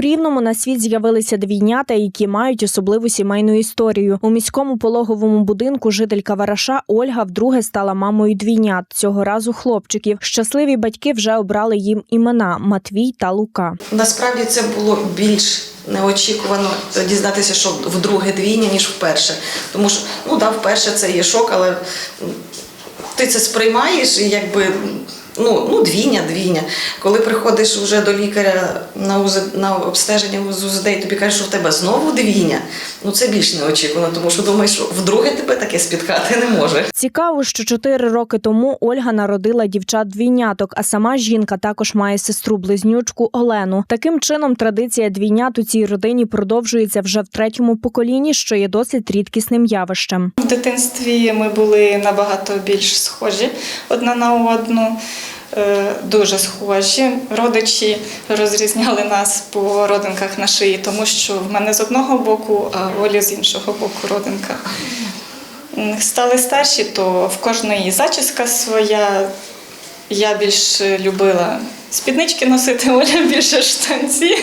У Рівному на світ з'явилися двійнята, які мають особливу сімейну історію. У міському пологовому будинку жителька Вараша Ольга вдруге стала мамою двійнят. Цього разу хлопчиків. Щасливі батьки вже обрали їм імена Матвій та Лука. Насправді це було більш неочікувано дізнатися, що вдруге двійня, ніж вперше. Тому що, ну да, вперше це є шок, але ти це сприймаєш і якби. Ну, ну, двійня, двійня. Коли приходиш вже до лікаря на, УЗ, на обстеження з УЗД, і тобі кажуть, що в тебе знову двійня, ну це більш неочікувано, тому що думаєш, що вдруге тебе таке спіткати не може. Цікаво, що чотири роки тому Ольга народила дівчат двійняток, а сама жінка також має сестру близнючку Олену. Таким чином, традиція двійнят у цій родині продовжується вже в третьому поколінні, що є досить рідкісним явищем. В дитинстві ми були набагато більш схожі одна на одну. Е, Дуже схожі. Родичі розрізняли нас по родинках на шиї, тому що в мене з одного боку, а Олі з іншого боку родинка. Стали старші, то в кожної зачіска своя. Я більш любила спіднички носити, Оля більше штанці.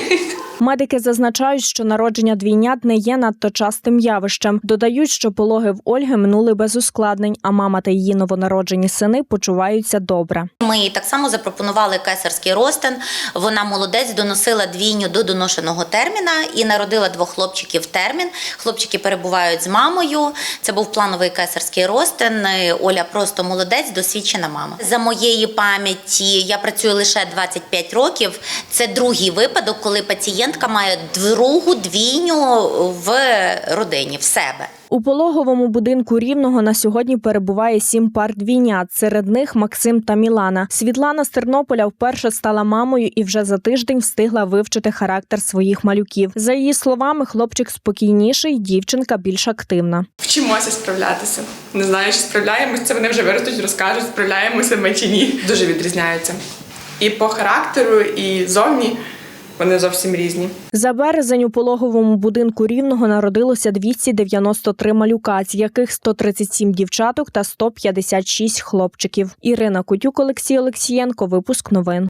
Медики зазначають, що народження двійнят не є надто частим явищем. Додають, що пологи в Ольги минули без ускладнень, а мама та її новонароджені сини почуваються добре. Ми їй так само запропонували кесарський розтин. Вона молодець доносила двійню до доношеного терміна і народила двох хлопчиків термін. Хлопчики перебувають з мамою. Це був плановий кесарський розтин. Е, Оля просто молодець, досвідчена мама. За моєї пам'яті я працюю лише 25 років. Це другий випадок, коли пацієнтка має другу двійню в родині в себе. У пологовому будинку рівного на сьогодні перебуває сім пар двійнят. Серед них Максим та Мілана. Світлана з Тернополя вперше стала мамою і вже за тиждень встигла вивчити характер своїх малюків. За її словами, хлопчик спокійніший, дівчинка більш активна. Вчимося справлятися. Не знаю, чи справляємося, це вони вже виростуть, розкажуть, справляємося ми чи ні. Дуже відрізняються. І по характеру, і зовні вони зовсім різні. За березень у пологовому будинку рівного народилося 293 малюка, з яких 137 дівчаток та 156 хлопчиків. Ірина Кутюк, Олексій Олексієнко. Випуск новин.